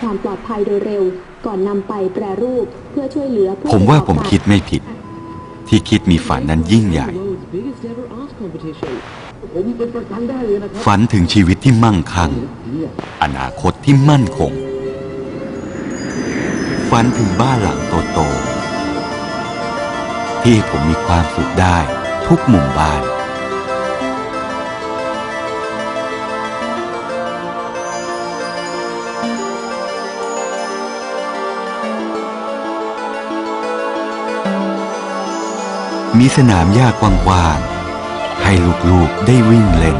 ความปลอดภัยโดยเร็ว ก่อนนำไปแปรรูปเพื่อช่วยเหลือผู้ผมว่าผมประกอบกรคิดไม่ผิด ที่คิดมีฝันนั้นยิ่งใหญ่ผมเป็นประกันได้เลยนะครับฝันถึงชีวิตที่มั่งคั่ง อนาคตที่มั่นคง ฝันถึงบ้านหลังโตๆที่ให้ผมมีความสุขได้ทุกมุมบ้าน มีสนามหญ้ากว้างๆ ให้ลูกๆได้วิ่งเล่น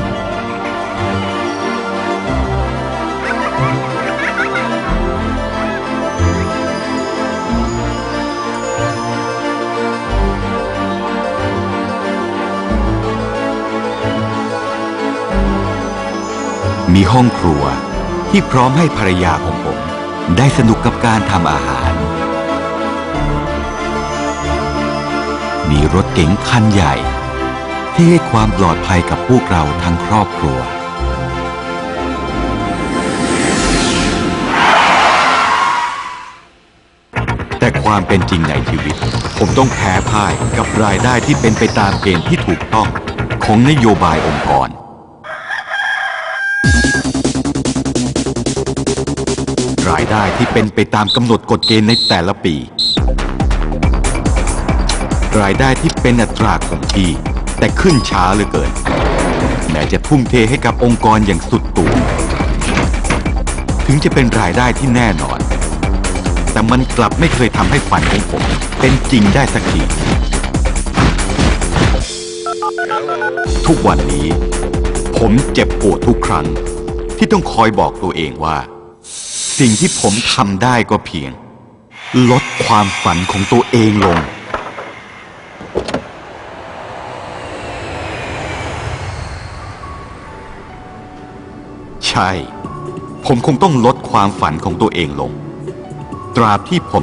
มีห้องครัวที่พร้อมให้ภรรยาของผม ได้สนุกกับการทำอาหาร มีรถเก๋งคันใหญ่ ที่ให้ความปลอดภัยกับพวกเราทั้งครอบครัว แต่ความเป็นจริงในชีวิต ผมต้องแพ้พ่ายกับรายได้ที่เป็นไปตามเกณฑ์ที่ถูกต้องของนโยบายองค์กรรายได้ที่เป็นไปตามกำหนดกฎเกณฑ์ในแต่ละปี รายได้ที่เป็นอัตราคงที่ แต่ขึ้นช้าเหลือเกิน แม้จะทุ่มเทให้กับองค์กรอย่างสุดตัว ถึงจะเป็นรายได้ที่แน่นอน แต่มันกลับไม่เคยทำให้ฝันของผมเป็นจริงได้สักทีทุกวันนี้ ผมเจ็บปวดทุกครั้ง ที่ต้องคอยบอกตัวเองว่า สิ่งที่ผมทำได้ก็เพียง ลดความฝันของตัวเองลง ใช่ ผมคงต้องลดความฝันของตัวเองลง ตราบที่ผม